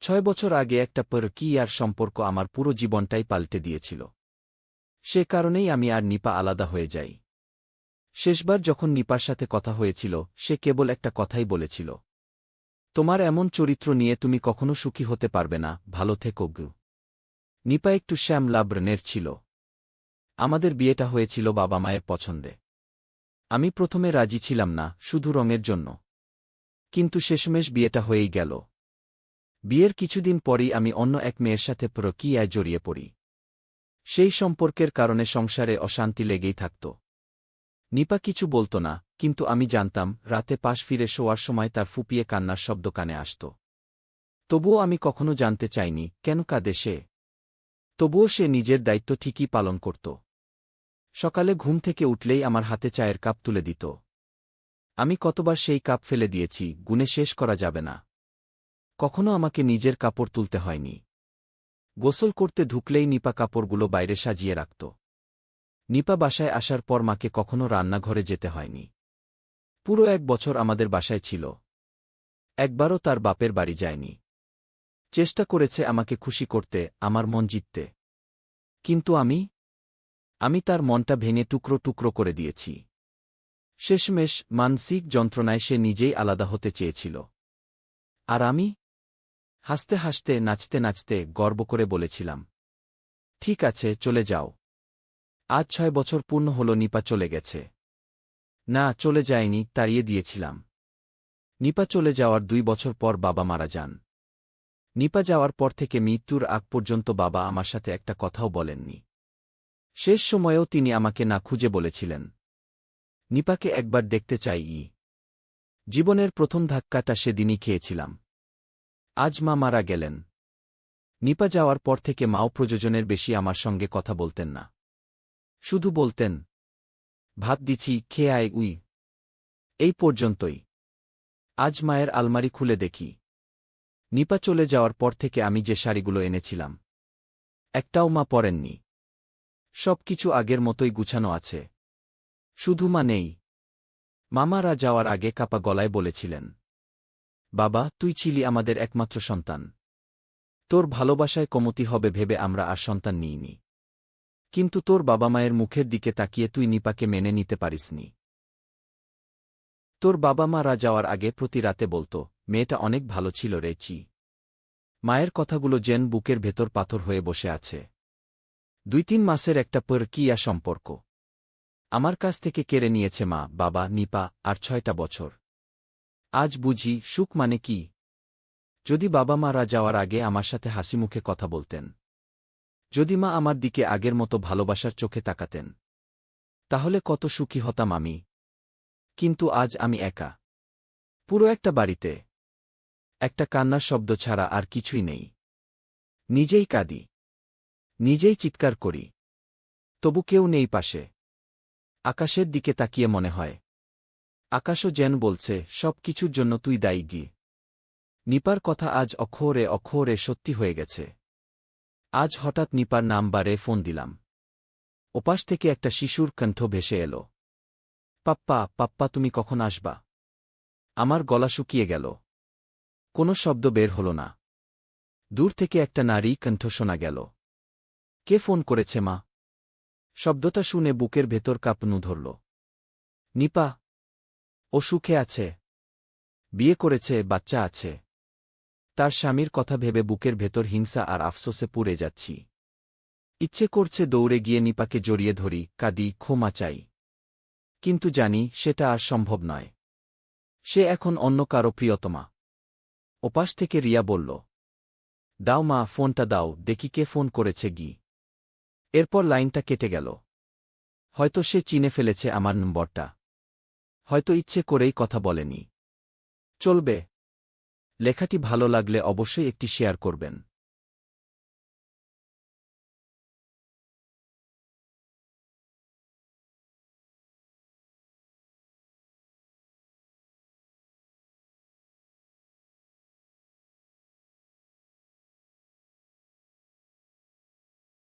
ছয় বছর আগে একটা পর কি আর সম্পর্ক আমার পুরো জীবনটাই পাল্টে দিয়েছিল। সে কারণেই আমি আর নিপা আলাদা হয়ে যাই। শেষবার যখন নিপার সাথে কথা হয়েছিল, সে কেবল একটা কথাই বলেছিল। তোমার এমন চরিত্র নিয়ে তুমি কখনো সুখী হতে পারবে না, ভালো থেকো নিপা একটু শ্যাম লাব্রনের ছিল। আমাদের বিয়েটা হয়েছিল বাবা মায়ের পছন্দে। আমি প্রথমে রাজি ছিলাম না, শুধু রঙের জন্য। কিন্তু শেষমেশ বিয়েটা হয়েই গেল। বিয়ের কিছুদিন পরই আমি অন্য এক মেয়ের সাথে প্রক্রিয়ায় জড়িয়ে পড়ি। সেই সম্পর্কের কারণে সংসারে অশান্তি লেগেই থাকত। নিপা কিছু বলত না, কিন্তু আমি জানতাম, রাতে পাশ ফিরে শোয়ার সময় তার ফুপিয়ে কান্নার শব্দ কানে আসত। তবুও আমি কখনো জানতে চাইনি, কেন কাঁদে সে? তবুও সে নিজের দায়িত্ব ঠিকই পালন করত। সকালে ঘুম থেকে উঠলেই আমার হাতে চায়ের কাপ তুলে দিত। আমি কতবার সেই কাপ ফেলে দিয়েছি গুনে শেষ করা যাবে না। কখনো আমাকে নিজের কাপড় তুলতে হয়নি। গোসল করতে ঢুকলেই নিপা কাপড়গুলো বাইরে সাজিয়ে রাখত। নিপা বাসায় আসার পর মাকে কখনো রান্নাঘরে যেতে হয়নি। পুরো এক বছর আমাদের বাসায় ছিল। একবারও তার বাপের বাড়ি যায়নি। চেষ্টা করেছে আমাকে খুশি করতে, আমার মন জিততে। কিন্তু আমি আমি তার মনটা ভেঙে টুকরো টুকরো করে দিয়েছি। শেষমেশ মানসিক যন্ত্রণায় সে নিজেই আলাদা হতে চেয়েছিল। আর আমি হাসতে হাসতে, নাচতে নাচতে গর্ব করে বলেছিলাম, ঠিক আছে, চলে যাও। আজ ছয় বছর পূর্ণ হল, নিপা চলে গেছে। না, চলে যায়নি, তাড়িয়ে দিয়েছিলাম। নিপা চলে যাওয়ার দুই বছর পর বাবা মারা যান। নিপা যাওয়ার পর থেকে মৃত্যুর আগ পর্যন্ত বাবা আমার সাথে একটা কথাও বলেননি। শেষ সময়েও তিনি আমাকে না খুঁজে বলেছিলেন। নিপাকে একবার দেখতে চাই জীবনের প্রথম ধাক্কাটা সেদিনই খেয়েছিলাম। আজ মা মারা গেলেন। নিপা যাওয়ার পর থেকে মাও প্রযোজনের বেশি আমার সঙ্গে কথা বলতেন না। শুধু বলতেন, ভাত দিছি, খেয়ে আয়, উই। এই পর্যন্তই। আজ মায়ের আলমারি খুলে দেখি। নিপা চলে যাওয়ার পর থেকে আমি যে শাড়িগুলো এনেছিলাম, একটাও মা পরেননি। সব কিছু আগের মতোই গুছানো আছে। শুধু মা নেই। মামারা যাওয়ার আগে কাপা গলায় বলেছিলেন বাবা, তুই ছিলি আমাদের একমাত্র সন্তান। তোর ভালোবাসায় কমতি হবে ভেবে আমরা আর সন্তান নিইনি। কিন্তু তোর বাবা মায়ের মুখের দিকে তাকিয়ে তুই নিপাকে মেনে নিতে পারিসনি। তোর বাবা মারা যাওয়ার আগে প্রতি রাতে বলত, মেয়েটা অনেক ভালো ছিল রে, চি। মায়ের কথাগুলো যেন বুকের ভেতর পাথর হয়ে বসে আছে। দুই তিন মাসের একটা পর কিয়া সম্পর্ক। আমার কাছ থেকে কেড়ে নিয়েছে মা, বাবা, নিপা, আর ছয়টা বছর। আজ বুঝি সুখ মানে কি? যদি বাবা মারা যাওয়ার আগে আমার সাথে হাসি মুখে কথা বলতেন। যদি মা আমার দিকে আগের মতো ভালোবাসার চোখে তাকাতেন। তাহলে কত সুখী হতাম আমি। কিন্তু আজ আমি একা। পুরো একটা বাড়িতে। একটা কান্নার শব্দ ছাড়া আর কিছুই নেই। নিজেই কাঁদি। নিজেই চিৎকার করি। তবু কেউ নেই পাশে। আকাশের দিকে তাকিয়ে মনে হয়। আকাশও যেন বলছে, সব কিছুর জন্য তুই দায়ী গি। নিপার কথা আজ অক্ষরে অক্ষরে সত্যি হয়ে গেছে। আজ হঠাৎ নিপার নাম বারে ফোন দিলাম। ওপাশ থেকে একটা শিশুর কণ্ঠ ভেসে এল। পাপ্পা পাপ্পা, তুমি কখন আসবা? আমার গলা শুকিয়ে গেল। কোনো শব্দ বের হল না। দূর থেকে একটা নারী কণ্ঠ শোনা গেল। কে ফোন করেছে মা? শব্দটা শুনে বুকের ভেতর কাঁপনু ধরল। নিপা ও সুখে আছে। বিয়ে করেছে, বাচ্চা আছে। তার স্বামীর কথা ভেবে বুকের ভেতর হিংসা আর আফসোসে পুড়ে যাচ্ছি। ইচ্ছে করছে দৌড়ে গিয়ে নিপাকে জড়িয়ে ধরি, কাদি, ক্ষমা চাই। কিন্তু জানি, সেটা আর সম্ভব নয়। সে এখন অন্য কারও প্রিয়তমা। ওপাশ থেকে রিয়া বলল, দাও মা, ফোনটা দাও, দেখি কে ফোন করেছে গি। এরপর লাইনটা কেটে গেল। হয়তো সে চিনে ফেলেছে আমার নম্বরটা। হয়তো ইচ্ছে করেই কথা বলেনি। চলবে। লেখাটি ভালো লাগলে অবশ্যই একটি শেয়ার করবেন।